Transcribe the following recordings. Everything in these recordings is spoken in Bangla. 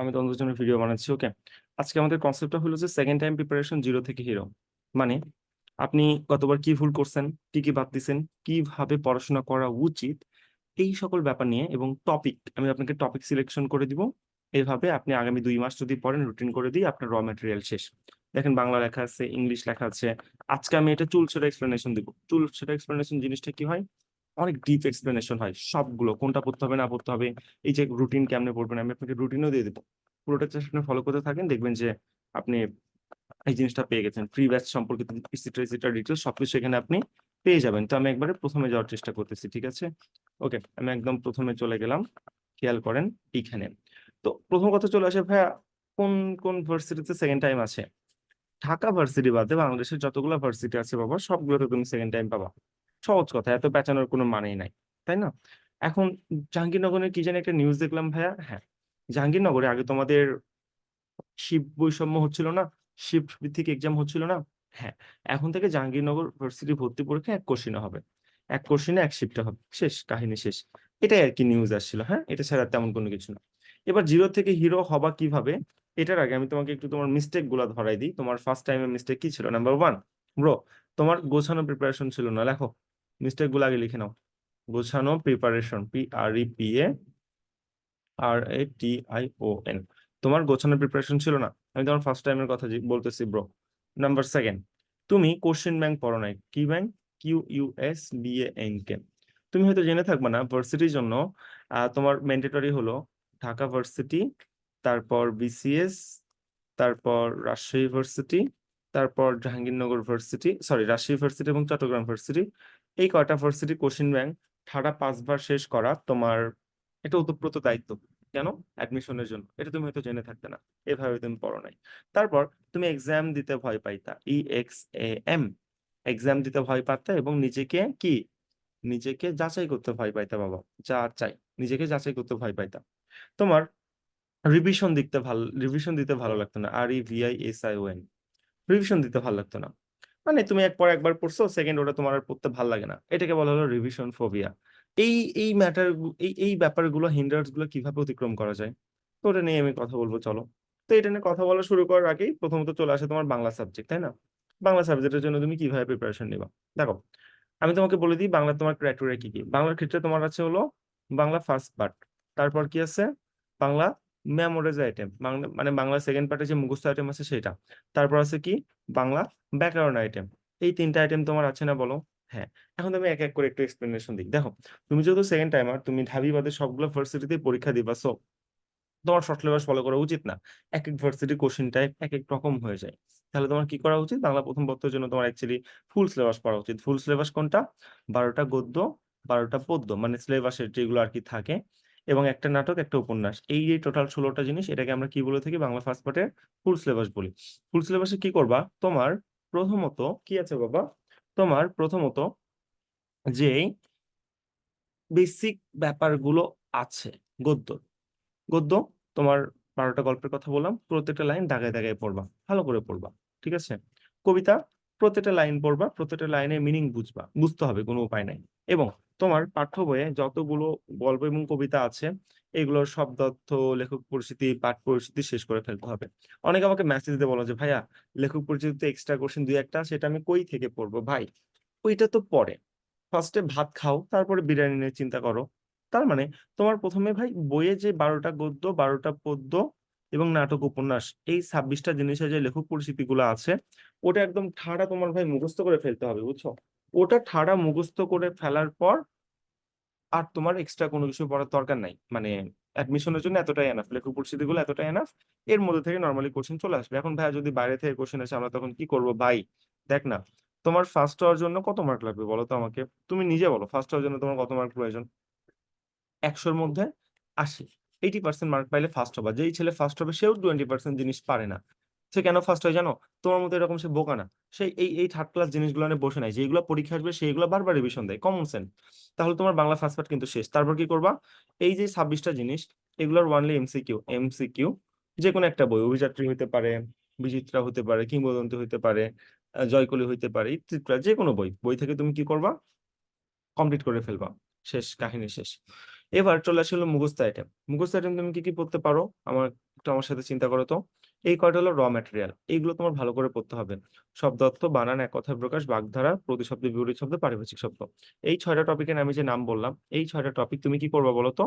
আমি তোমাদের জন্য ভিডিও বানাচ্ছি ওকে আজকে আমাদের কনসেপ্টটা হলো যে সেকেন্ড টাইম প্রিপারেশন জিরো থেকে হিরো মানে আপনি গতবার কি ভুল করছেন, কি কি বাদ দিছেন কীভাবে পড়াশোনা করা উচিত, এই সকল ব্যাপার নিয়ে এবং টপিক আমি আপনাকে টপিক সিলেকশন করে দিব। এভাবে আপনি আগামী দুই মাস যদি পড়েন রুটিন করে দিই আপনার র ম্যাটেরিয়াল শেষ। দেখেন বাংলা লেখা আছে ইংলিশ লেখা আছে। আজকে আমি এটা চুল ছেড়ে এক্সপ্লেনেশন দিব। চুল ছেড়ে এক্সপ্লেনেশন জিনিসটা কি হয়? অনেক ডিপ এক্সপ্লেনেশন হয়, সবগুলো, কোনটা পড়তে হবে, না পড়তে হবে, এই যে রুটিন কেমনে পড়বেন, আমি আপনাকে রুটিনও দিয়ে দেবো। পুরোটা চেষ্টা ফলো করতে থাকেন, দেখবেন যে আপনি এই জিনিসটা পেয়ে গেছেন। ফ্রি ব্যাচ সম্পর্কিত ইসিটা ইসিটা ডিটেলস সবকিছু এখানে আপনি পেয়ে যাবেন। তো আমি একবারে প্রথমে যাওয়ার চেষ্টা করতেছি, ঠিক আছে? ওকে আমি একদম প্রথমে চলে গেলাম, খেয়াল করেন এইখানে তো প্রথম কথা চলে আসে, ভাইয়া, কোন কোন ভার্সিটিতে সেকেন্ড টাইম আছে? ঢাকা ভার্সিটি বাদে বাংলাদেশের যতগুলো ভার্সিটি আছে বাবা, সবগুলোতে তুমি সেকেন্ড টাইম পাবা। সহজ কথা, এত পেঁচানোর কোনো মানেই নাই, তাই না? এখন জাহাঙ্গীরনগরের কি জানি একটা নিউজ দেখলাম ভাইয়া হ্যাঁ জাহাঙ্গীরনগরে আগে তোমাদের শিফট বৈষম্য হচ্ছিল না শিফট ভিত্তিক এক্সাম হচ্ছিল না হ্যাঁ এখন থেকে জাহাঙ্গীরনগর ভার্সিটি ভর্তি পরীক্ষা এক কোশ্চিনে হবে, এক কোশ্চিনে এক শিফটে হবে, শেষ, কাহিনী শেষ, এটাই আর কি নিউজ আসছিল হ্যাঁ এটা ছাড়া তেমন কোনো কিছু না। এবার জিরো থেকে হিরো হবা কীভাবে, এটার আগে আমি তোমাকে একটু তোমার মিস্টেকগুলা ধরাই দিই, তোমার ফার্স্ট টাইমের মিস্টেক কি ছিল? নাম্বার ওয়ান ব্রো তোমার গোছানো প্রিপারেশন ছিল না, লেখো। মিস্টেকগুলো আগে লিখে নাও। গোছানো preparation P R E P A R A T I O N তোমার গোছানো প্রিপারেশন ছিল না? আমি তোমার ফার্স্ট টাইমের কথা বলতেছি ব্রো নাম্বার সেকেন্ড তুমি কোশ্চেন ব্যাংক পড়ো নাই। কি bank Q U S B N K তুমি হয়তো জেনে থাকবে না ভার্সিটির জন্য তোমার ম্যান্ডেটরি হলো ঢাকা ভার্সিটি তারপর বিসিএস তারপর রাজশাহী ভার্সিটি তারপর Jahangirnagar varsity sorry Rajshahi varsity এবং চট্টগ্রাম ভার্সিটি এই কয়টা ভার্সিটি কোশ্চেন ব্যাংক ঠাড়া পাঁচবার শেষ করা তোমার, এটা ওতপ্রোত দায়িত্ব। কেন? অ্যাডমিশনের জন্য। এটা তুমি হয়তো জেনে থাকতে না। এভাবে তুমি পড়ো নাই। তারপর তুমি এক্সাম দিতে ভয় পাইতা। E X A M exam দিতে ভয় পাইতা এবং নিজেকে কি? নিজেকে যাচাই করতে ভয় পাইতা বাবা। যা চাই। নিজেকে যাচাই করতে ভয় পাইতা। তোমার রিভিশন দিতে ভালো রিভিশন দিতে ভালো লাগতো না। R E V I S I O N revision দিতে ভালো লাগতো না। মানে তুমি একবার একবার পড়ছো সেকেন্ড ওটা তোমার আর পড়তে ভালো লাগে না। এটাকে বলা হলো রিভিশন ফোবিয়া এই এই ম্যাটার এই এই ব্যাপারগুলো হিন্ডার্সগুলো কীভাবে অতিক্রম করা যায়? তো ওটা নিয়ে আমি কথা বলব, চলো। তো এটা নিয়ে কথা বলা শুরু করার আগেই প্রথমত চলে আসে তোমার বাংলা সাবজেক্ট তাই না? বাংলা সাবজেক্টের জন্য তুমি কীভাবে প্রিপারেশন নিবা? দেখো, আমি তোমাকে বলে দিই বাংলা তোমার ক্রাইটেরিয়া কি কি। বাংলার ক্ষেত্রে তোমার আছে হলো বাংলা ফার্স্ট পার্ট তারপর কি আছে? বাংলা মেমোরাইজ আইটেম মানে বাংলা সেকেন্ড পার্টে যে মুখস্থ আইটেম আছে সেটা। তারপর আছে কি? বাংলা ব্যাকরণ আইটেম এই তিনটা আইটেম তোমার আছে না বলো? হ্যাঁ। এখন তুমি এক এক করে একটু এক্সপ্লেনেশন দিই। দেখো, তুমি যেহেতু সেকেন্ড টাইমার তুমি ঢাবি বাদে সবগুলো ভার্সিটিতে পরীক্ষা দিবা সো তোমার শর্ট সিলেবাস ফলো করা উচিত না। এক এক ভার্সিটি কোশ্চেন টাইপ এক এক রকম হয়ে যায়। তাহলে তোমার কি করা উচিত? বাংলা প্রথম পত্রের জন্য তোমার অ্যাকচুয়ালি ফুল সিলেবাস পড়া উচিত। ফুল সিলেবাস কোনটা? বারোটা গদ্য, বারোটা পদ্য মানে সিলেবাসের যেগুলো আর কি থাকে এবং একটা নাটক, একটা উপন্যাস। এই যে টোটাল ষোলোটা জিনিস, এটাকে আমরা কি বলে থাকি? বাংলা ফার্স্ট পার্টের ফুল সিলেবাস বলি। ফুল সিলেবাসে কি করবা? তোমার প্রথমত, কি আছে বাবা? তোমার প্রথমত যে বেসিক ব্যাপারগুলো আছে, গদ্য। গদ্য, তোমার বারোটা গল্পের কথা বললাম, প্রত্যেকটা লাইন দাগায় দাগায় পড়বা, ভালো করে পড়বা, ঠিক আছে? কবিতা, প্রত্যেকটা লাইন পড়বা, প্রত্যেকটা লাইনের মিনিং বুঝবা, বুঝতে হবে, কোনো উপায় নাই। এবং তোমার পাঠ্য বইয়ে যতগুলো গল্প এবং কবিতা আছে, এগুলোর সব তথ্য, লেখক পরিচিতি, পাঠ পরিচিতি শেষ করে ফেলতে হবে। অনেকে আমাকে মেসেজ দিয়ে বলো যে, ভাইয়া, লেখক পরিচিতিতে এক্সট্রা কোশ্চেন দুই একটা, সেটা আমি কই থেকে পড়ব ভাই? ওইটা তো পরে ফার্স্টে ভাত খাও, তারপরে বিরিয়ানি নিয়ে চিন্তা করো। তার মানে তোমার প্রথমে ভাই বইয়ে যে বারোটা গদ্য, বারোটা পদ্য এবং নাটক উপন্যাস, এই ছাব্বিশটা জিনিসের যে লেখক পরিচিতি গুলো আছে, ওটা একদম ঠাড়া তোমার ভাই মুখস্থ করে ফেলতে হবে, বুঝছ? ওটা ঠাড়া মুখস্থ করে ফেলার পর আর তোমার এক্সট্রা কোনো কিছু পড়ার দরকার নাই। মানে অ্যাডমিশনের জন্য এতটাই এনাফ লেখক পরিচিতি গুলো এতটাই এনাফ এর মধ্যে থেকে নর্মালি কোশ্চেন চলে আসবে। এখন ভাইয়া যদি বাইরে থেকে কোশ্চেন আসে, আমরা তখন কি করব? ভাই, দেখ না, তোমার ফার্স্ট হওয়ার জন্য কত মার্ক লাগবে বলো তো আমাকে? তুমি নিজে বলো ফার্স্ট হওয়ার জন্য তোমার কত মার্ক প্রয়োজন? একশোর মধ্যে আশি এইটি পার্সেন্ট মার্ক পাইলে ফার্স্ট হবা। যেই ছেলে ফার্স্ট হবে, সেও টোয়েন্টি পার্সেন্ট জিনিস পারে না। সে কেন ফার্স্ট হয় জানো? তোমার মতো এরকম সে বোকা না। সে এই এই থার্ড ক্লাস জিনিসগুলো নিয়ে বসে নাই। যেগুলো পরীক্ষা আসবে সেইগুলো বারবার রিভিশন দেয় কমন সেন্স তাহলে তোমার বাংলা ফার্স্ট পার্ট কিন্তু শেষ। তারপর কি করবা? এই যে ছাব্বিশটা জিনিস, এগুলোর ওয়ানলি এমসিকিউ এমসিকিউ যে কোনো একটা বই অভিযাত্রী হতে পারে, বিচিত্রা হতে পারে, কিংবদন্তি হতে পারে জয়কলি হইতে পারে ইত্যাদি যে কোনো বই। বই থেকে তুমি কি করবা? কমপ্লিট করে ফেলবা। শেষ, কাহিনী শেষ। এবার চলে আসলো মুখস্থ আইটেম মুখস্থ আইটেম তুমি কি কি পড়তে পারো? আমার, একটু আমার সাথে চিন্তা করো তো। এই কয়টা হলো র ম্যাটেরিয়াল এইগুলো তোমার ভালো করে পড়তে হবে। শব্দার্থ বানান, এক কথায় প্রকাশ, বাগধারা, প্রতিশব্দ, বিপরীত শব্দ, পারিভাষিক শব্দ। এই ছয়টা টপিকের আমি যে নাম বললাম, এই ছয়টা টপিক তুমি কি করবা বলো তো?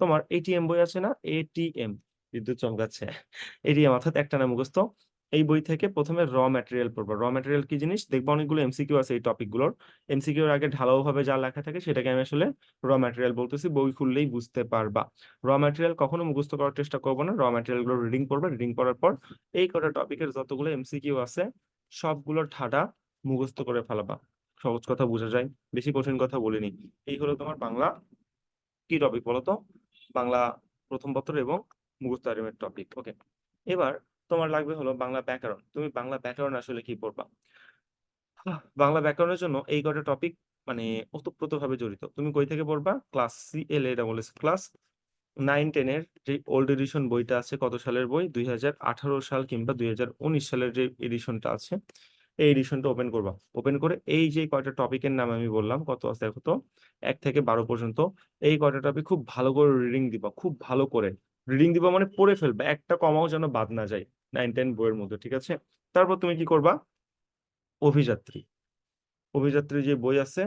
তোমার এটিএম বই আছে না? এটিএম বিদ্যুৎ চমকাচ্ছে। এটিএম অর্থাৎ একটা নাম মুখস্থ এই বই থেকে প্রথমে র ম্যাটেরিয়াল পড়বা। র ম্যাটেরিয়াল কি জিনিস? দেখব অনেকগুলো এমসিকিউ আছে এই টপিকগুলোর এমসিকিউ এর আগে ঢালাও ভাবে যা লেখা থাকে সেটাকে আমি আসলে র ম্যাটেরিয়াল বলতেছি, বই খুললেই বুঝতে পারবা। র ম্যাটেরিয়াল কখনো মুখস্থ করার চেষ্টা করব না র ম্যাটেরিয়ালগুলো রিডিং করবে রিডিং করার পর এই কটা টপিকের যতগুলো এমসিকিউ আছে, সবগুলোর ঠাটা মুখস্থ করে ফেলাবা। সহজ কথা বোঝা যায়, বেশি কঠিন কথা বলিনি। এই হলো তোমার বাংলা কি টপিক বলো তো বাংলা প্রথম পত্র এবং মুখস্থ আইটেমের টপিক ওকে এবার তোমার লাগবে হলো বাংলা ব্যাকরণ। তুমি বাংলা ব্যাকরণ আসলে কি পড়বা? বাংলা ব্যাকরণের জন্য এই কটা টপিক মানে ওতপ্রোত ভাবে জড়িত। তুমি কই থেকে পড়বা? Class C L A double S class nine টেনের যে ওল্ড এডিশন বইটা আছে, কত সালের বই? দুই হাজার আঠারো সাল কিংবা দুই হাজার উনিশ সালের যে এডিশনটা আছে, এই এডিশনটা ওপেন করবা। ওপেন করে এই যে কয়টা টপিকের নাম আমি বললাম, কত আছে দেখো তো? এক থেকে বারো পর্যন্ত। এই কয়টা টপিক খুব ভালো করে রিডিং দিবা, খুব ভালো করে। রিডিং দিবা মানে পড়ে ফেলবা, একটা কমাও যেন বাদ না যায়। নাইন টেন বইয়ের মধ্যে, ঠিক আছে? তারপর তুমি কি করবা? অভিযাত্রী। অভিযাত্রী যে বই আছে,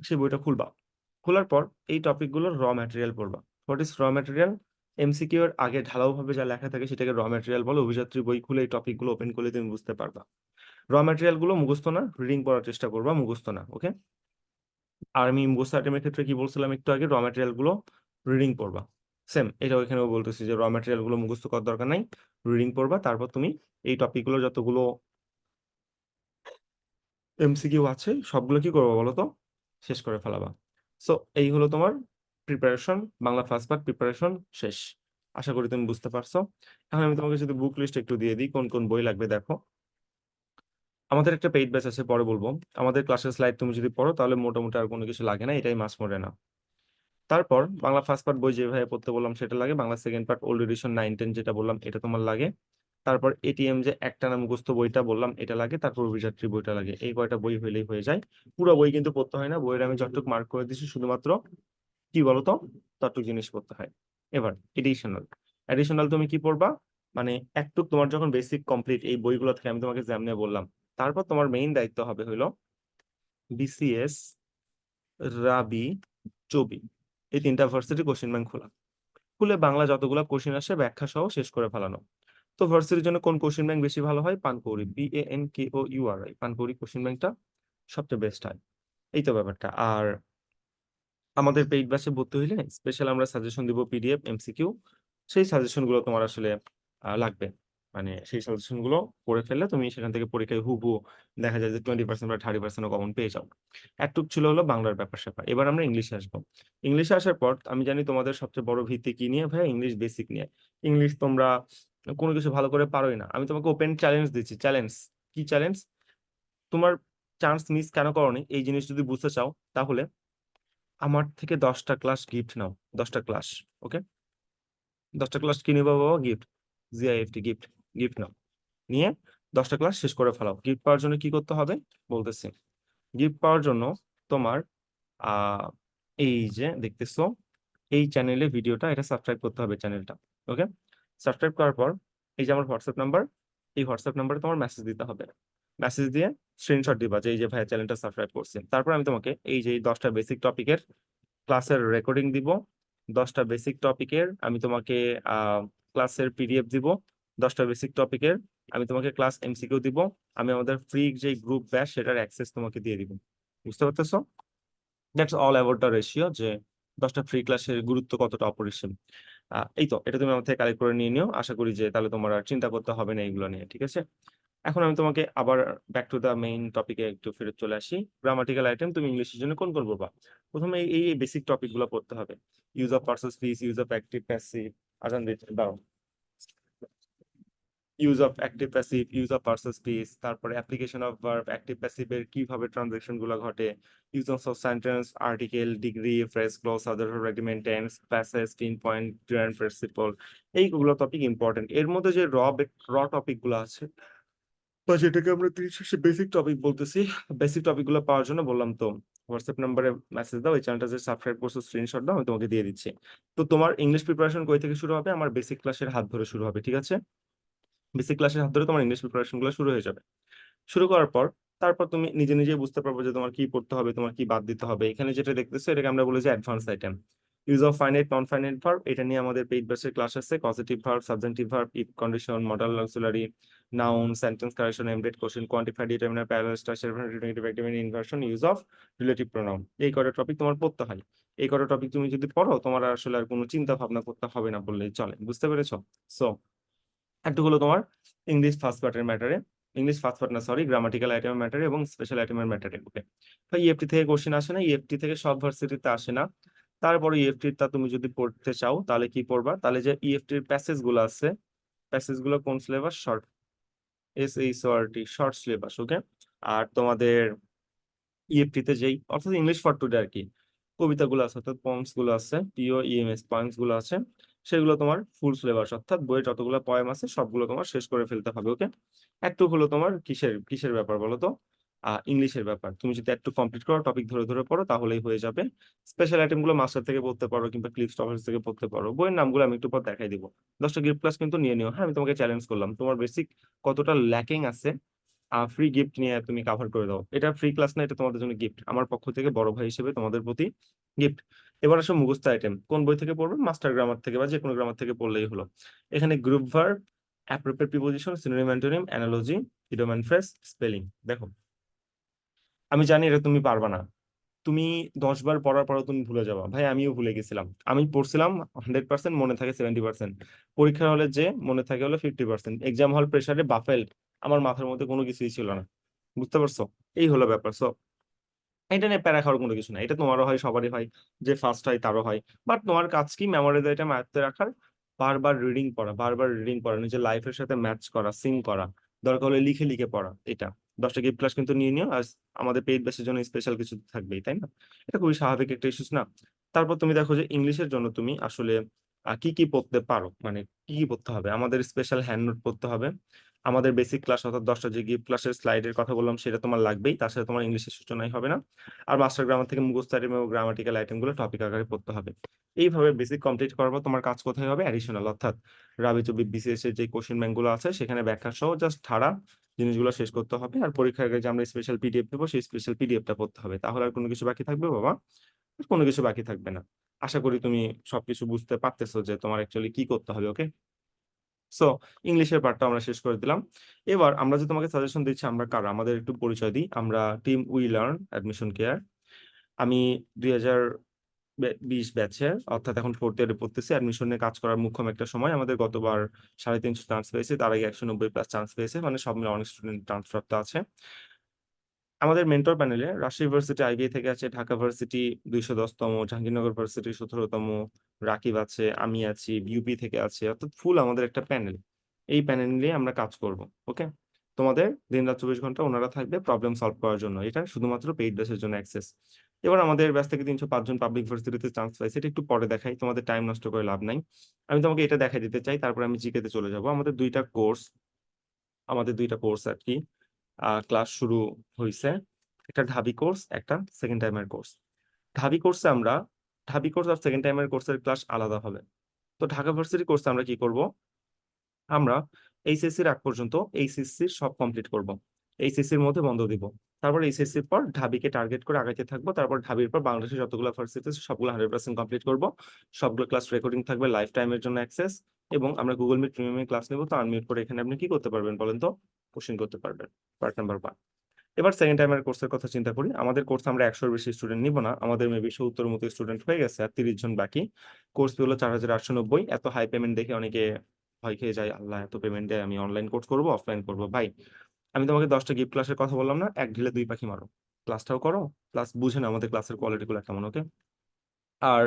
সেই বইটা খুলবা। খোলার পর এই টপিকগুলোর র ম্যাটেরিয়াল পড়বা। What is raw material MCQ এর আগে ঢালাও ভাবে যা লেখা থাকে সেটাকে র ম্যাটেরিয়াল বলো অভিযাত্রী বই খুলে এই টপিকগুলো ওপেন করলে তুমি বুঝতে পারবা। র ম্যাটেরিয়ালগুলো মুখস্থ না রিডিং করার চেষ্টা করবা, মুখস্থ না ওকে আর আমি মুখস্থ আইটেমের ক্ষেত্রে কি বলছিলাম একটু আগে র ম্যাটেরিয়ালগুলো রিডিং পড়বা। সেম এটাও এখানেও বলতেছি যে র ম্যাটেরিয়ালগুলো মুখস্থ করার দরকার নাই। রিডিং পড়বা, তারপর তুমি এই টপিকগুলো যতগুলো এমসিকিউ আছে, সবগুলো কি করব বলো তো শেষ করে ফেলাবা। সো এই হলো তোমার preparation Bangla first part preparation শেষ। আশা করি তুমি বুঝতে পারছ। এখন আমি তোমাকে যদি বুক লিস্ট একটু দিয়ে দিই, কোন কোন বই লাগবে দেখো। আমাদের একটা পেইড ব্যাচ আছে, পরে বলব। আমাদের ক্লাসের স্লাইড তুমি যদি পড়ো, তাহলে মোটামুটি আর কোনো কিছু লাগে না, এটাই মাস মরে না তারপর বাংলা ফার্স্ট পার্ট বই যেভাবে পড়তে বললাম সেটা লাগে, Bangla second part old edition nine ten যেটা বললাম এটা তোমার লাগে। তারপর এটিএম যে একটা না মুখস্থ বইটা বললাম এটা লাগে, তারপর অভিযাত্রী বইটা লাগে। এই কয়টা বই হইলেই হয়ে যায়। পুরো বই কিন্তু পড়তে হয় না, বইয়ের আমি যতটুকু মার্ক করে দিচ্ছি শুধুমাত্র কি বলতো? ততটুকু জিনিস পড়তে হয়। এবার এডিশনাল এডিশনাল তুমি কি পড়বা? মানে একটুক তোমার যখন বেসিক কমপ্লিট এই বইগুলো থেকে আমি তোমাকে যেমনি বললাম, তারপর তোমার মেইন দায়িত্ব হবে হইল বিসিএস রাবি চবি এই তিনটা ভার্সিটি কোশ্চেন ব্যাংক খোলা। খুলে বাংলা যতগুলো কোশ্চেন আসে ব্যাখ্যা সহ শেষ করে ফেলানো। তো ভার্সিটির জন্য কোন কোশ্চেন ব্যাংক বেশি ভালো হয়? Pankouri B A N K O U R I Pankouri question ব্যাংকটা সবচেয়ে বেস্ট হয়। এই তো ব্যাপারটা। আর আমাদের পেইড ব্যাচে ভর্তি হইলে স্পেশাল আমরা সাজেশন দিব পিডিএফ এমসিকিউ সেই সাজেশনগুলো তোমার আসলে লাগবে। মানে সেই সাজেশনগুলো পড়ে ফেললে তুমি সেখান থেকে পরীক্ষায় হুবহু দেখা যায় যে টোয়েন্টি পার্সেন্ট বা থার্টি পার্সেন্ট কমন পেয়ে যাও। একটুক ছিল হলো বাংলার ব্যাপার স্যাপার। এবার আমরা ইংলিশে আসব। ইংলিশে আসার পর আমি জানি তোমাদের সবচেয়ে বড় ভিত্তি কি নিয়ে ভাই ইংলিশ বেসিক নিয়ে। ইংলিশ তোমরা কোনো কিছু ভালো করে পারোই না। আমি তোমাকে ওপেন চ্যালেঞ্জ দিচ্ছি। চ্যালেঞ্জ কি চ্যালেঞ্জ তোমার চান্স মিস কেন করনি? এই জিনিস যদি বুঝতে চাও, তাহলে আমার থেকে দশটা ক্লাস গিফট নাও। দশটা ক্লাস ওকে দশটা ক্লাস কিনে বাবা? Gift G I F T gift gift নাও নিয়ে দশটা ক্লাস শেষ করে ফেলাও। গিফট পাওয়ার জন্য কি করতে হবে? বলতেছি। গিফট পাওয়ার জন্য তোমার এই যে দেখতেছো, এই চ্যানেলে ভিডিওটা এটা সাবস্ক্রাইব করতে হবে চ্যানেলটা ওকে সাবস্ক্রাইব করার পর, এই যে আমার হোয়াটসঅ্যাপ নাম্বার এই হোয়াটসঅ্যাপ নাম্বারে তোমার মেসেজ দিতে হবে। মেসেজ দিয়ে স্ক্রিনশট দিবা যে, এই যে ভাইয়া চ্যানেলটা সাবস্ক্রাইব করছি। তারপর আমি তোমাকে এই যে দশটা বেসিক টপিকের ক্লাসের রেকর্ডিং দিব। দশটা বেসিক টপিকের আমি তোমাকে ক্লাসের পিডিএফ দিব। দশটা বেসিক টপিকের আমি তোমাকে ক্লাস এমসিকিউ দিব, আমি আমাদের ফ্রি যে গ্রুপ ব্যাচ সেটার অ্যাক্সেস তোমাকে দিয়ে দিব। বুঝতে পারতেছো? That's all about the ratio যে দশটা ফ্রি ক্লাসের গুরুত্ব কতটা অপরিসীম এই তো, এটা তুমি আমার থেকে কালেক্ট করে নিয়ে নিও। আশা করি যে তাহলে তোমার আর চিন্তা করতে হবে না এগুলো নিয়ে, ঠিক আছে? এখন আমি তোমাকে আবার ব্যাক টু দ্য মেইন টপিকে একটু ফেরত চলে আসি। গ্রামাটিক্যাল আইটেম তুমি ইংলিশের জন্য কোন কোন পড়বা? প্রথমে এই বেসিক টপিকগুলো পড়তে হবে। Use of parts speech use of active passive আজান দিচ্ছে দাঁড়াও use of active passive use of parts speech তারপরে অ্যাপ্লিকেশন অফ ভার্ব অ্যাক্টিভ প্যাসিভের কীভাবে ট্রানজাকশনগুলো ঘটে use of sentence article degree phrase clause other রেগিমেন্ট tense passage তিন পয়েন্ট গ্র্যান্ড প্রিন্সিপল এইগুলো টপিক ইম্পর্টেন্ট এর মধ্যে যে র র টপিকগুলো আছে বা যেটাকে আমরা দিন শেষে বেসিক টপিক বলতেছি বেসিক টপিকগুলো পাওয়ার জন্য বললাম তো হোয়াটসঅ্যাপ নাম্বারে মেসেজ দাও, এই চ্যানেলটা যে সাবস্ক্রাইব করছ স্ক্রিনশট দাও, আমি তোমাকে দিয়ে দিচ্ছি। তো তোমার ইংলিশ প্রিপারেশন কই থেকে শুরু হবে? আমার বেসিক ক্লাসের হাত ধরে শুরু হবে, ঠিক আছে? বেসিক ক্লাসের হাত ধরে তোমার ইংলিশ প্রিপারেশনগুলো শুরু হয়ে যাবে। শুরু করার পর, তারপর তুমি নিজে নিজেই বুঝতে পারবে যে তোমার কি পড়তে হবে, তোমার কি বাদ দিতে হবে। এখানে যেটা দেখতেছো, এটাকে আমরা বলি যে advance item use of finite non finite verb এটা নিয়ে আমাদের পেইড ব্যাচের ক্লাস আছে। Positive verb subjective verb if condition modal auxiliary noun sentence correction embedded question quantified determiner parallel structure negative active inversion use of relative pronoun এই কয়টা টপিক তোমার পড়তে হয়। এই কয়টা টপিক তুমি যদি পড়ো, তোমার আসলে আর কোনো চিন্তা ভাবনা করতে হবে না বললেই চলে। বুঝতে পেরেছ? সো একটু হলো তোমার ইংলিশ ফার্স্ট পার্টের ম্যাটারে ইংলিশ ফার্স্ট পার্ট না সরি গ্রামাটিক্যাল আইটেমের ম্যাটারে এবং স্পেশাল আইটেমের ম্যাটারে ওকে ভাই ইএফটি থেকে কোশ্চেন আসে না ইএফটি থেকে সব ভার্সিটিতে আসে না। তারপরে ইএফটির তা তুমি যদি পড়তে চাও, তাহলে কি পড়বা? তাহলে যে ইএফটির প্যাসেজগুলো আছে প্যাসেজগুলো কোন syllabus short S H R short syllabus okay আর তোমাদের ইএফটিতে যেই, অর্থাৎ ইংলিশ ফর টুডে আর কি। কবিতাগুলো আছে, অর্থাৎ পয়েমসগুলো আছে পিও ইএমএস পয়েমসগুলো আছে, সেগুলো তোমার ফুল সিলেবাস অর্থাৎ বইয়ের যতগুলো পয়েম আছে, সবগুলো তোমার শেষ করে ফেলতে হবে ওকে একটু হলো তোমার কিসের কিসের ব্যাপার বলো তো? ইংলিশের ব্যাপার। তুমি যদি একটু কমপ্লিট করো টপিক ধরে ধরে পড়ো, তাহলেই হয়ে যাবে। স্পেশাল আইটেমগুলো মাস্টার থেকে পড়তে পারো কিংবা ক্লিপস টপার্স থেকে পড়তে পারো। বইয়ের নামগুলো আমি একটু পর দেখাই দিব। দশটা গিফট ক্লাস কিন্তু নিয়ে নিও। হ্যাঁ আমি তোমাকে চ্যালেঞ্জ করলাম। তোমার বেসিক কতটা ল্যাকিং আছে ফ্রি গিফট নিয়ে তুমি কাভার করে দাও। এটা ফ্রি ক্লাস না, এটা তোমাদের জন্য গিফট আমার পক্ষ থেকে বড় ভাই হিসেবে তোমাদের প্রতি গিফট এবার আসো মুখস্থ আইটেম কোন বই থেকে পড়বে মাস্টার গ্রামার থেকে বা যে কোনো গ্রামার থেকে পড়লেই হলো। এখানে group verb appropriate preposition synonym antonym analogy idiom phrase spelling দেখো। আমি জানি এটা তুমি পারবা না। তুমি দশ বার পড়ার পরও তুমি ভুলে যাবা। ভাই, আমিও ভুলে গেছিলাম। আমি পড়ছিলাম হান্ড্রেড পার্সেন্ট মনে থাকে সেভেন্টি পার্সেন্ট পরীক্ষার হলে যে মনে থাকে হলো ফিফটি পার্সেন্ট এক্সাম হল প্রেসারে বাফেল আমার মাথার মধ্যে কোনো কিছুই ছিল না। বুঝতে পারছ? এই হলো ব্যাপার। সো এটা নিয়ে প্যারা খাওয়ার কোনো কিছু না এটা তোমারও হয়, সবারই হয়, যে ফার্স্ট হয়, তারও হয়। বাট তোমার কাজ কি? মেমোরি এটা ম্যাথে রাখার। বারবার রিডিং পড়া, বারবার রিডিং পড়া, নিজের লাইফের সাথে ম্যাচ করা সিং করা। দরকার হলে লিখে লিখে পড়া, এটা। দশটা গিফট ক্লাস কিন্তু নিয়ে নিও, আর আমাদের পেইড ব্যাচের জন্য স্পেশাল কিছু থাকবেই, তাই না? এটা খুবই স্বাভাবিক একটা ইস্যুস না? তারপর তুমি দেখো যে ইংলিশের জন্য তুমি আসলে কি কি পড়তে পারো? মানে কি কি পড়তে হবে? আমাদের স্পেশাল হ্যান্ড নোট পড়তে হবে। আমাদের বেসিক ক্লাস অর্থাৎ দশটা যে গিফট ক্লাসের স্লাইডের কথা বললাম, সেটা তোমার লাগবেই। তার সাথে তোমার ইংলিশের সূচনাই হবে না। আর মাস্টার গ্রামার থেকে মুখস্থ আইটেম এবং গ্রামাটিক্যাল আইটেমগুলো টপিক আকারে পড়তে হবে। এইভাবে বেসিক কমপ্লিট করার পর তোমার কাজ কোথায় হবে? অ্যাডিশনাল অর্থাৎ রাবি চবি বিসিএস এর যে কোশ্চেন ব্যাংকগুলো আছে, সেখানে ব্যাখ্যা সহ জাস্ট ঠাড়া জিনিসগুলো শেষ করতে হবে। আর পরীক্ষার আগে যে আমরা স্পেশাল পিডিএফ দেবো, সেই স্পেশাল পিডিএফটা পড়তে হবে। তাহলে আর কোনো কিছু বাকি থাকবে বাবা? কোনো কিছু বাকি থাকবে না। আশা করি তুমি সবকিছু বুঝতে পারতেছো যে তোমার অ্যাকচুয়ালি কি করতে হবে ওকে সো ইংলিশের পার্টটা আমরা শেষ করে দিলাম। এবার আমরা যে তোমাকে সাজেশন দিচ্ছি, আমরা কারা? আমাদের একটু পরিচয় দিই। আমরা team we learn admission care আমি দুই হাজার বিশ ব্যাচের অর্থাৎ এখন ফোর্থ ইয়ারে পড়তেছি। অ্যাডমিশন নিয়ে কাজ করার মুখ্যম একটা সময়। আমাদের গতবার সাড়ে তিনশো চান্স পেয়েছে। তার আগে একশো নব্বই প্লাস চান্স পেয়েছে। মানে সব মিলে অনেক স্টুডেন্ট চান্স প্রাপ্ত আছে। আমাদের মেন্টর প্যানেলে রাজশাহী ইউনিভার্সিটি আইবিএ থেকে আছে, ঢাকা ভার্সিটি দুইশো দশতম, জাহাঙ্গীরনগর ভার্সিটি সতেরোতম, রাকিব আছে, আমি আছি বিউপি থেকে আছে, অর্থাৎ ফুল আমাদের একটা প্যানেল এই প্যানেল নিয়ে আমরা কাজ করব ওকে তোমাদের দিন রাত চব্বিশ ঘণ্টা ওনারা থাকবে প্রবলেম সলভ করার জন্য, এটা শুধুমাত্র পেইড ব্যাচের জন্য অ্যাক্সেস এবার আমাদের ব্যাচ থেকে তিনশো পাঁচজন পাবলিক ভার্সিটিতে চান্স পাইছে এটা একটু পরে দেখাই, তোমাদের টাইম নষ্ট করে লাভ নাই। আমি তোমাকে এটা দেখাই দিতে চাই, তারপরে আমি জিকেতে চলে যাব। আমাদের দুইটা কোর্স আমাদের দুইটা কোর্স আর কি। ক্লাস শুরু হয়েছে একটা ঢাবি কোর্স একটা সেকেন্ড টাইমের কোর্স ঢাবি কোর্সে আমরা, ঢাবি কোর্স আর সেকেন্ড টাইমের কোর্সের ক্লাস আলাদা হবে। তো ঢাকা ভার্সিটি কোর্সে আমরা কি করব? আমরা এইচএসসির আগ পর্যন্ত এইচএসসির সব কমপ্লিট করব। এইচএসসির মধ্যে বন্ধ দিব। তারপর এইচএসসির পর ঢাবিকে টার্গেট করে আগাইতে থাকব। তারপর ঢাবির পর বাংলাদেশের যতগুলো ভার্সিটি সবগুলো হান্ড্রেড পার্সেন্ট কমপ্লিট করব। সবগুলো ক্লাস রেকর্ডিং থাকবে লাইফ টাইমের জন্য অ্যাক্সেস এবং আমরা গুগল মিট প্রিমিয়ামে ক্লাস নেব। তো আনমিউট করে এখানে আপনি কি করতে পারবেন বলেন তো? কোশ্চেন করতে পারবেন। পার্ট নাম্বার ওয়ান এবার সেকেন্ড টাইমের কোর্সের কথা চিন্তা করি। আমাদের কোর্স আমরা একশোর বেশি স্টুডেন্ট নিব না। আমাদের মেবি সত্তর মতো স্টুডেন্ট হয়ে গেছে আর তিরিশ জন বাকি। কোর্স হলো চার হাজার আটশো নব্বই। এত হাই পেমেন্ট দেখে অনেকে ভয় খেয়ে যায়, আল্লাহ, এত পেমেন্ট দেয় আমি অনলাইন কোর্স করব অফলাইন করব ভাই আমি তোমাকে দশটা গিফট ক্লাসের কথা বললাম না, এক ঢিলে দুই পাখি মারো। ক্লাসটাও করো প্লাস বুঝে না আমাদের ক্লাসের কোয়ালিটিগুলো কেমন ওকে আর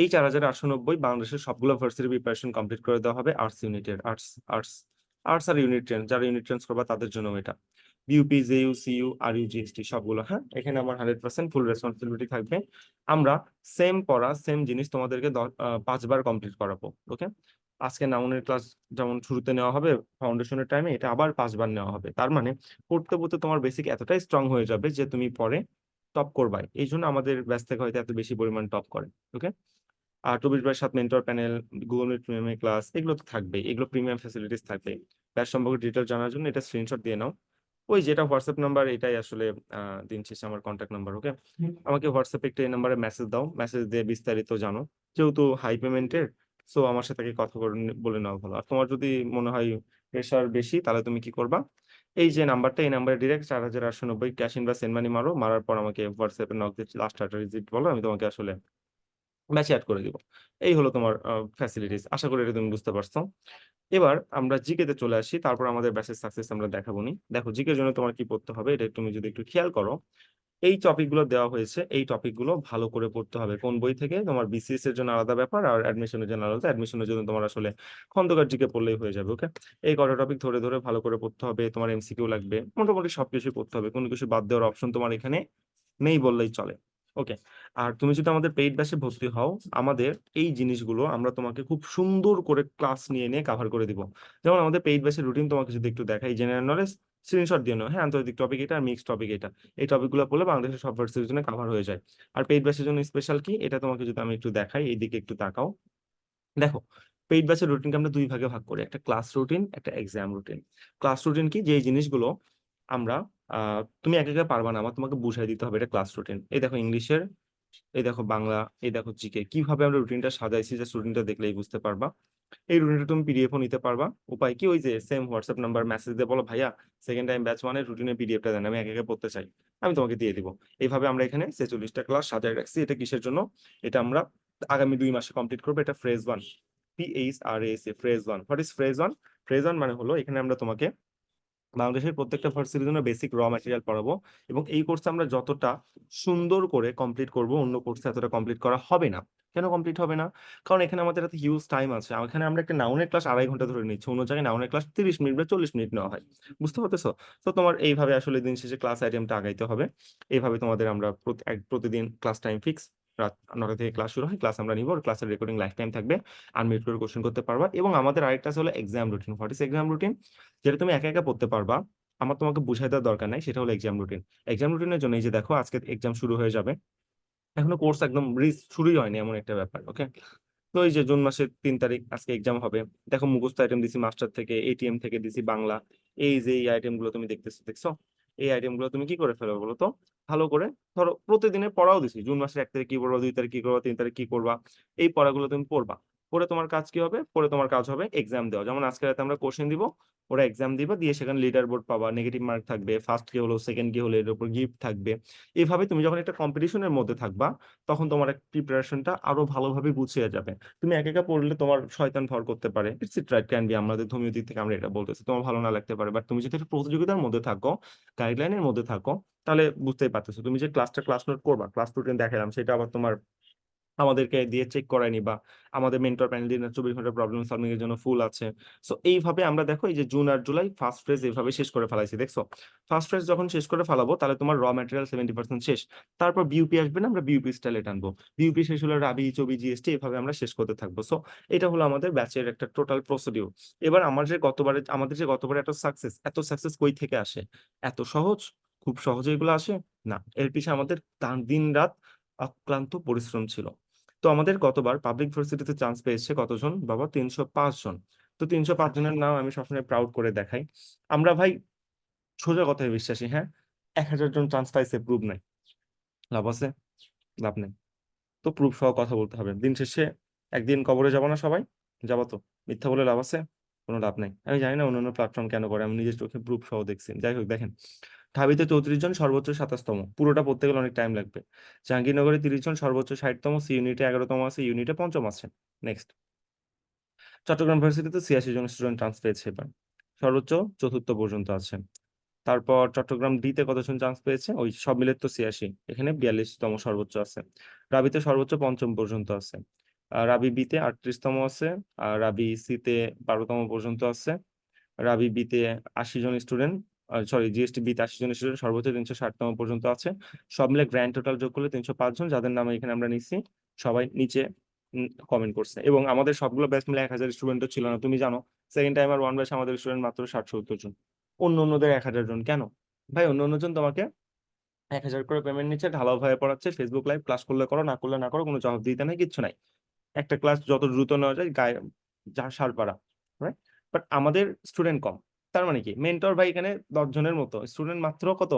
এই চার হাজার আটশো নব্বই বাংলাদেশের সবগুলো ভার্সিটি প্রিপারেশন কমপ্লিট করে দেওয়া হবে আর্টস ইউনিটের আর্টস আর্টস আর্টস আর ইউনিট ট্রেন যারা ইউনিট ট্রেন্স করবা তাদের জন্য এটা। বিউপি সিইউ আর সবগুলো হ্যাঁ? এখানে আমার হান্ড্রেড পার্সেন্ট ফুল থাকবে। আমরা সেম সেম জিনিস তোমাদেরকে পাঁচবার কমপ্লিট করাবো আজকে ক্লাস যেমন শুরুতে নেওয়া হবে ফাউন্ডেশনের টাইমে এটা আবার পাঁচবার নেওয়া হবে। তার মানে পড়তে পড়তে তোমার বেসিক এতটাই স্ট্রং হয়ে যাবে যে তুমি পরে টপ করবাই। এই জন্য আমাদের ব্যাচ থেকে হয়তো এত বেশি পরিমাণ টপ করে ওকে আর চব্বিশ বাই সাত মেন্টর প্যানেল গুগল ক্লাস এগুলো তো থাকবে এগুলো প্রিমিয়াম ফ্যাসিলিটিস থাকবে ব্যাচ সম্পর্কে ডিটেল জানার জন্য এটা স্ক্রিনশট দিয়ে নাও। ওই যেটা হোয়াটসঅ্যাপ নাম্বার এটাই আসলে দিন শেষে আমার কন্ট্যাক্ট নাম্বার ওকে আমাকে হোয়াটসঅ্যাপে একটা এই নাম্বারে মেসেজ দাও। মেসেজ দিয়ে বিস্তারিত জানো। যেহেতু হাই পেমেন্টের সো আমার সাথে কথা করে বলে নাও ভালো। আর তোমার যদি মনে হয় প্রেশার বেশি তাহলে তুমি কি করবা? এই যে নাম্বারটা এই নাম্বারে ডিরেক্ট চার হাজার আটশো নব্বই ক্যাশ ইন বা সেন্ড মানি মারো। মারার পর আমাকে হোয়াটসঅ্যাপে নক দিয়ে লাস্ট আটটা ডিজিট বলো। আমি তোমাকে আসলে ব্যাচে অ্যাড করে দিব। এই হলো তোমার ফ্যাসিলিটিস আশা করি এটা তুমি বুঝতে পারছ। এবার আমরা জিকে তে চলে আসি। তারপর আমাদের ব্যাচের সাকসেস আমরা দেখাবো নি। দেখো জিকের জন্য তোমার কি পড়তে হবে? এটা তুমি যদি একটু খেয়াল করো, এই টপিকগুলো দেওয়া হয়েছে, এই টপিকগুলো ভালো করে পড়তে হবে। কোন বই থেকে? তোমার বিসিএস এর জন্য আলাদা ব্যাপার আর অ্যাডমিশনের জন্য আলাদা। অ্যাডমিশনের জন্য তোমার আসলে খন্দকার জিকে পড়লেই হয়ে যাবে ওকে এই কটা টপিক ধরে ধরে ভালো করে পড়তে হবে। তোমার এমসিকিউ লাগবে। মোটামুটি সবকিছু পড়তে হবে। কোনো কিছু বাদ দেওয়ার অপশন তোমার এখানে নেই বললেই চলে। ওকে আর তুমি যদি আমাদের পেইড ব্যাচে ভর্তি হও, আমাদের এই জিনিসগুলো আমরা তোমাকে খুব সুন্দর করে ক্লাস নিয়ে নিয়ে কাভার করে দিব। যেমন আমাদের পেইড ব্যাচের রুটিন তোমাকে যদি একটু দেখাই জেনারেল নলেজ স্ক্রিনশট দিয়ে নাও। হ্যাঁ আন্তর্জাতিক টপিক এটা আর মিক্সড টপিক এটা। এই টপিকগুলো পড়লে বাংলাদেশের সব ভার্সিটির জন্য কাভার হয়ে যায়। আর পেইড ব্যাচের জন্য স্পেশাল কি? এটা তোমাকে যদি আমি একটু দেখাই এইদিকে একটু তাকাও। দেখো পেইড ব্যাচের রুটিনকে আমরা দুই ভাগে ভাগ করি। একটা ক্লাস রুটিন একটা এক্সাম রুটিন ক্লাস রুটিন কি? যে জিনিসগুলো আমরা তুমি একা একা পারবা না, আমার তোমাকে বুঝাই দিতে হবে, এটা ক্লাস রুটিন এই দেখো ইংলিশের, এই দেখো বাংলা, এই দেখো জিকে, কীভাবে আমরা রুটিনটা সাজাইছি যে রুটিনটা দেখলেই বুঝতে পারবা। এই রুটিনটা তুমি পিডিএফও নিতে পারবা। উপায় কি? ওই যে সেম হোয়াটসঅ্যাপ নাম্বার মেসেজ দিয়ে বলো, ভাইয়া সেকেন্ড টাইম ব্যাচ ওয়ানের রুটিনের পিডিএফটা দেন, আমি একে একে পড়তে চাই, আমি তোমাকে দিয়ে দিব। এইভাবে আমরা এখানে ছেচল্লিশটা ক্লাস সাজায় রাখছি, এটা কিসের জন্য? এটা আমরা আগামী দুই মাসে কমপ্লিট করব, এটা phrase one P H R S A phrase one what is phrase one phrase one মানে হলো এখানে আমরা তোমাকে বাংলাদেশের প্রত্যেকটা ভার্সিটির জন্য বেসিক র ম্যাটেরিয়াল পড়াবো এবং এই কোর্সে আমরা যতটা সুন্দর করে কমপ্লিট করব, অন্য কোর্সে এতটা কমপ্লিট করা হবে না। কেন কমপ্লিট হবে না? কারণ এখানে আমাদের এত হিউজ টাইম আছে। এখানে আমরা একটা নাউনের ক্লাস আড়াই ঘণ্টা ধরে নিচ্ছি। অন্য জায়গায় নাউনের ক্লাস তিরিশ মিনিট বা চল্লিশ মিনিট নেওয়া হয়। বুঝতে পারতেছো? তো তোমার এইভাবে আসলে দিন শেষে ক্লাস আইটেমটা আগাইতে হবে। এইভাবে তোমাদের আমরা প্রতিদিন ক্লাস টাইম ফিক্স রাত নটা থেকে ক্লাস শুরু হয়। ক্লাস আমরা নিব। ক্লাসের রেকর্ডিং লাইফ টাইম থাকবে। আনমিউট করে কোশ্চেন করতে পারবা এবং আমাদের আরেকটা হলো exam routine what is exam routine যেটা তুমি একা একা পড়তে পারবা, আমার তোমাকে বুঝাই দেওয়ার দরকার নাই, সেটা হলো এক্সাম রুটিন এক্সাম রুটিনের জন্য এই যে দেখো, আজকে এক্সাম শুরু হয়ে যাবে। এখনও কোর্স একদম শুরুই হয়নি, এমন একটা ব্যাপার ওকে তো এই যে জুন মাসের তিন তারিখ আজকে এক্সাম হবে। দেখো মুখস্থ আইটেম দিছি মাস্টার থেকে এটিএম থেকে দিছি বাংলা। এই যে এই আইটেমগুলো তুমি দেখতেছো, দেখছ? এই আইটেমগুলো তুমি কি করে ফেলবে বলো তো? ভালো করে। ধরো প্রতিদিনের পড়াও দিছি। জুন মাসের এক তারিখ কি করবা দুই তারিখ কি করবা, তিন তারিখ কি করবা, এই পড়াগুলো তুমি পড়বা। পরে তোমার কাজ কি হবে? পরে তোমার কাজ হবে এক্সাম দেওয়া। যেমন আজকে রাতে আমরা কোশ্চেন দিব, ওরা এক্সাম দিবা, দিয়ে সেখানে লিডার বোর্ড পাবা নেগেটিভ মার্ক থাকবে ফার্স্ট কি হলো সেকেন্ড কি হলো, এর উপর গিফট থাকবে। এভাবে তুমি যখন একটা কম্পিটিশনের মধ্যে থাকবা, তখন তোমার প্রিপারেশনটা আরও ভালোভাবে গুছিয়ে যাবে। তুমি একা একা পড়লে তোমার শয়তান ভর করতে পারে। It's it right can be আমাদের ধর্মীয় দিক থেকে আমরা এটা বলতেছি। তোমার ভালো না লাগতে পারে। বাট তুমি যদি একটা প্রতিযোগিতার মধ্যে থাকো গাইডলাইনের মধ্যে থাকো, তাহলে বুঝতেই পারতেছো। তুমি যে ক্লাসটা ক্লাস নোট করবা ক্লাস রুটিন দেখালাম, সেটা আবার তোমার আমাদেরকে দিয়ে চেক করায়নি বা আমাদের মেন্টর প্যানেল দিয়ে চব্বিশ ঘণ্টা প্রবলেম সলভিং এর জন্য ফুল আছে। সো এইভাবে আমরা দেখো এই যে জুন আর জুলাই ফার্স্ট ফ্রেজ এইভাবে শেষ করে ফেলাইছি, দেখছ? ফার্স্ট ফ্রেজ যখন শেষ করে ফেলাবো, তাহলে তোমার র ম্যাটেরিয়াল সেভেন্টি পার্সেন্ট শেষ। তারপর বিউপি আসবে না, আমরা বিউপি স্টাইলে টানবো। বিউপি শেষ হলো রাবি, চবি জিএসটি এভাবে আমরা শেষ করতে থাকব। সো এটা হলো আমাদের ব্যাচের একটা টোটাল প্রসিডিউর এবার আমার যে গতবারে, আমাদের যে গতবারে এত সাকসেস এত সাকসেস কই থেকে আসে? এত সহজ? খুব সহজে এগুলো আসে? না। এর পিছনে আমাদের দিন রাত অক্লান্ত পরিশ্রম ছিল। তো আমাদের গতবার পাবলিক ভার্সিটিতে চান্স পেয়েছে কতজন? বাবা তিনশো পাঁচ জন। তো তিনশো পাঁচ জনের নাম আমি সবসময় প্রাউড করে দেখাই। আমরা ভাই সোজা কথায় বিশ্বাসী হ্যাঁ? এক হাজার জন চান্স পাইছে প্রুফ নাই। লাভ আছে? লাভ নেই। তো প্রুফ সহ কথা বলতে হবে। দিন শেষে একদিন কবরে যাব না সবাই? যাব তো। মিথ্যা বলে লাভ আছে? কোনো লাভ নাই। আমি জানি না অন্যান্য প্ল্যাটফর্ম কেন করে আমি নিজের চোখে প্রুফ সহ দেখছি। যাই হোক দেখেন। ঢাবিতে চৌত্রিশ জন, সর্বোচ্চ সাতাশতম। পুরোটা পড়তে গেলে অনেক টাইম লাগবে। জাহাঙ্গীরনগরে তিরিশ জন, সর্বোচ্চ ষাটতম, সি ইউনিটে এগারোতম আছে ইউনিটে পঞ্চম আছে। নেক্সট চট্টগ্রাম ভার্সিটিতে ছিয়াশি জন স্টুডেন্ট চান্স পেয়েছে এবার। সর্বোচ্চ চতুর্থ পর্যন্ত আছে। তারপর চট্টগ্রাম ডিতে কতজন চান্স পেয়েছে? ওই সব মিলে তো ছিয়াশি। এখানে বিয়াল্লিশতম সর্বোচ্চ আছে। রাবিতে সর্বোচ্চ পঞ্চম পর্যন্ত আছে। রাবি বিতে আটত্রিশতম আছে, আর রাবি সিতে বারোতম পর্যন্ত আছে। রাবি বিতে আশি জন স্টুডেন্ট সরি জিএসটি বিতে আশি জনের স্টুডেন্ট সর্বোচ্চ তিনশো ষাটতম পর্যন্ত আছে। সব মিলে গ্র্যান্ড টোটাল যোগ করলে তিনশো পাঁচ জন, যাদের নাম এখানে আমরা নিচ্ছি সবাই নিচে কমেন্ট করছে। এবং আমাদের সবগুলো ব্যাচ মিলে এক হাজার স্টুডেন্টও ছিল না। তুমি জানো সেকেন্ড টাইম আর ওয়ান ব্যাচ আমাদের স্টুডেন্ট মাত্র ষাট সত্তর জন। অন্য অন্যদের এক হাজার জন। কেন? ভাই, অন্য অন্য জন তোমাকে এক হাজার করে পেমেন্ট নিচ্ছে, ঢালাও ভাবে পড়াচ্ছে ফেসবুক লাইভ ক্লাস করলে করো, না করলে না করো, কোনো জবাব দিতে নাই, কিচ্ছু নাই। একটা ক্লাস যত দ্রুত নেওয়া যায়, গায়ে যা সার পাড়া রাইট বাট আমাদের স্টুডেন্ট কম। তার মানে কি? মেন্টর ভাই এখানে দশ জনের মতো। স্টুডেন্ট মাত্র কত?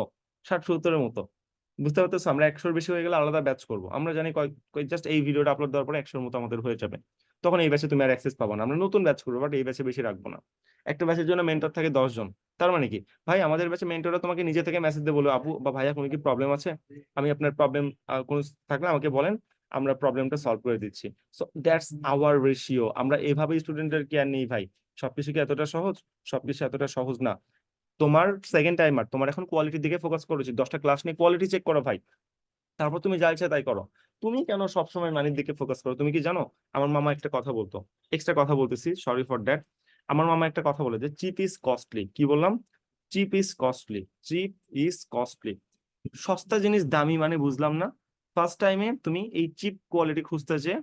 ষাট, সত্তরের মতো। বুঝতে পারতেছো? আমরা একশোর বেশি হয়ে গেলে আলাদা ব্যাচ করব। আমরা জানি জাস্ট এই ভিডিওটা আপলোড দেওয়ার পরে একশোর মতো আমাদের হয়ে যাবে। তখন এই ব্যাচে তুমি আর অ্যাক্সেস পাবো না। আমরা নতুন ব্যাচ করব বাট এই ব্যাচে বেশি রাখব না। একটা ব্যাচের জন্য মেন্টর থাকে দশ জন। তার মানে কি? ভাই, আমাদের ব্যাচে মেন্টররা তোমাকে নিজে থেকে মেসেজ দিয়ে বলব আপু বা ভাইয়া, কোনো কি প্রবলেম আছে? আমি আপনার প্রবলেম কোনো থাকলে আমাকে বলেন। আমরা প্রবলেমটা সলভ করে দিচ্ছি। সো দ্যাটস আওয়ার রেশিও আমরা এভাবেই স্টুডেন্টের কেয়ার নিই ভাই। সবকিছু কি এতটা সহজ? সবকিছু এতটা সহজ না। তোমার সেকেন্ড টাইমার তোমার এখন কোয়ালিটির দিকে ফোকাস করা উচিত দশটা ক্লাস নিয়ে কোয়ালিটি চেক করো ভাই। তারপর তুমি যা ইচ্ছা তাই করো। তুমি কেন সবসময় মানির দিকে ফোকাস করো? তুমি কি জানো? আমার মামা একটা কথা বলতো। এক্সট্রা কথা বলতেছি সরি ফর দ্যাট আমার মামা একটা কথা বলে যে চিপ ইজ কস্টলি কি বললাম? Cheap is costly cheap is costly সস্তা জিনিস দামি মানে বুঝলাম না। ফার্স্ট টাইমে তুমি এই চিপ কোয়ালিটি খুঁজতে যে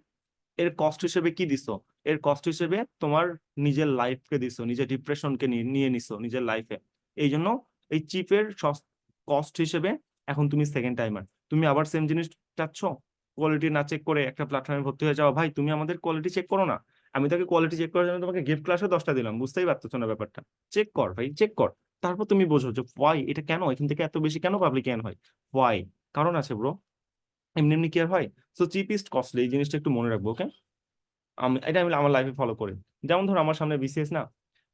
এর কস্ট হিসেবে কি দিছো? এর কস্ট হিসেবে তোমার নিজের লাইফকে দিছো, নিজের ডিপ্রেশনকে নিয়ে নিছো, নিজের লাইফে এই জন্য এই চিপের কস্ট হিসেবে এখন তুমি সেকেন্ড টাইমার তুমি আবার সেম জিনিস চাচ্ছ? কোয়ালিটি না চেক করে একটা প্ল্যাটফর্মে ভর্তি হয়ে যাওয়া। ভাই, তুমি আমাদের কোয়ালিটি চেক করো না। আমি তাকে কোয়ালিটি চেক করার জন্য তোমাকে গিফট ক্লাসে দশটা দিলাম। বুঝতেই পারতেছো না ব্যাপারটা। চেক কর ভাই চেক কর। তারপর তুমি বোঝো যে ওয়াই এটা কেন? এখান থেকে এত বেশি কেন পাবলিক হয়? ওয়াই কারণ আছে ব্রো এমনি এমনি কি আর হয়? সো চিপিস্ট কস্টলি এই জিনিসটা একটু মনে রাখব ওকে আমি, এটা আমি আমার লাইফে ফলো করি। যেমন ধরো, আমার সামনে বিসিএস না,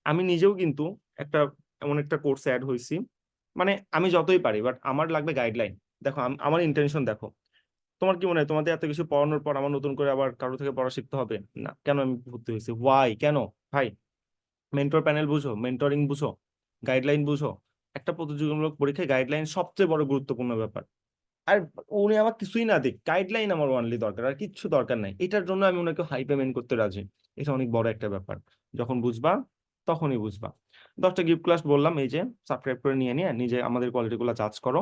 আমি নিজেও কিন্তু একটা, এমন একটা কোর্সে অ্যাড হয়েছি। মানে আমি যতই পারি বাট আমার লাগবে গাইডলাইন দেখো আমার ইন্টেনশন দেখো, তোমার কি মনে হয়, তোমাদের এত কিছু পড়ানোর পর আমার নতুন করে আবার কারও থেকে পড়া শিখতে হবে? না, কেন আমি ভর্তি হয়েছি? ওয়াই কেন? ভাই মেন্টর প্যানেল বুঝো মেন্টরিং বুঝো গাইডলাইন বুঝো। একটা প্রতিযোগিতামূলক পরীক্ষায় গাইডলাইন সবচেয়ে বড় গুরুত্বপূর্ণ ব্যাপার। আর উনি আমার কিছুই না দিক গাইডলাইন আমার ওয়ানলি দরকার, আর কিচ্ছু দরকার নাই। এটার জন্য আমি ওনাকে হাই পেমেন্ট করতে রাজি। এটা অনেক বড় একটা ব্যাপার। যখন বুঝবা, তখনই বুঝবা। দশটা গিফট ক্লাস বললাম, এই যে সাবস্ক্রাইব করে নিয়ে নিয়ে নিজে আমাদের কোয়ালিটিগুলো চার্জ করো।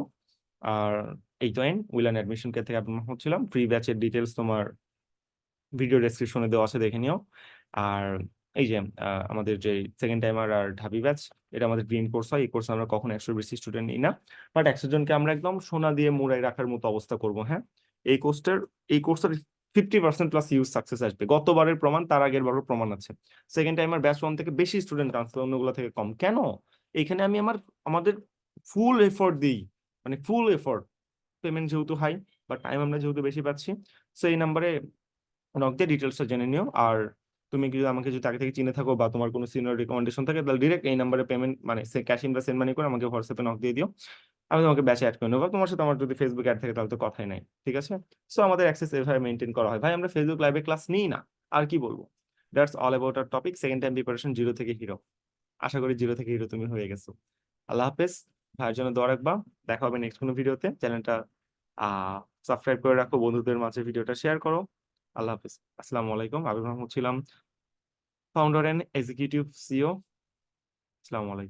আর এই তো এন উইলান অ্যাডমিশন কে থেকে আপনার হচ্ছিলাম। ফ্রি ব্যাচের ডিটেলস তোমার ভিডিও ডেসক্রিপশনে দেওয়া আছে, দেখে নিও। আর এই যে আমাদের যে সেকেন্ড টাইমার আর ঢাবি ব্যাচ এটা আমাদের ড্রিম কোর্স হয়। এই কোর্স আমরা কখনো একশো বেশি স্টুডেন্ট নিই না। বাট একশো জনকে আমরা একদম সোনা দিয়ে মুড়াই রাখার মতো অবস্থা করব হ্যাঁ? এই কোর্সটার এই কোর্সটার fifty percent plus huge success আসবে। গতবারের প্রমাণ, তার আগের বারও প্রমাণ আছে। সেকেন্ড টাইমার ব্যাচ ওয়ান থেকে বেশি স্টুডেন্ট ট্রান্সফার অন্যগুলো থেকে কম। কেন? এখানে আমি আমার, আমাদের ফুল এফোর্ট দিই। মানে ফুল এফোর্ট পেমেন্ট যেহেতু হাই বা টাইম আমরা যেহেতু বেশি পাচ্ছি সো এই নাম্বারে নক দিয়ে ডিটেলসটা জেনে নিও। আর তুমি যদি আমাকে যদি আগে থেকে চিনে থাকো বা তোমার কোনো সিনিয়র রিকমেন্ডেশন থাকে, তাহলে ডিরেক্ট এই নাম্বারে পেমেন্ট মানে ক্যাশ ইন বা সেন্ড মানি করে আমাকে হোয়াটসঅ্যাপে নক দিয়ে দিও। আমি তোমাকে ব্যাচে অ্যাড করে নেব। তোমার সাথে আমার যদি ফেসবুক অ্যাড থাকে, তাহলে তো কথাই নাই, ঠিক আছে? সো আমাদের অ্যাক্সেস এভাবে মেনটেন করা হয়। ভাই, আমরা ফেসবুক লাইভে ক্লাস নিই না, আর কি বলব? That's all about R topic second time preparation zero থেকে হিরো আশা করি জিরো থেকে হিরো তুমি হয়ে গেছো। আল্লাহ হাফেজ। ভাইয়ের জন্য দোয়া রাখবা। দেখা হবে নেক্সট কোনো ভিডিওতে চ্যানেলটা সাবস্ক্রাইব করে রাখো। বন্ধুদের মাঝে ভিডিওটা শেয়ার করো। আল্লাহ হাফেজ। আসসালামু আলাইকুম। আবির মাহমুদ ছিলাম। ফাউন্ডার অ্যান্ড এক্সিকিউটিভ সিও আসসালামু আলাইকুম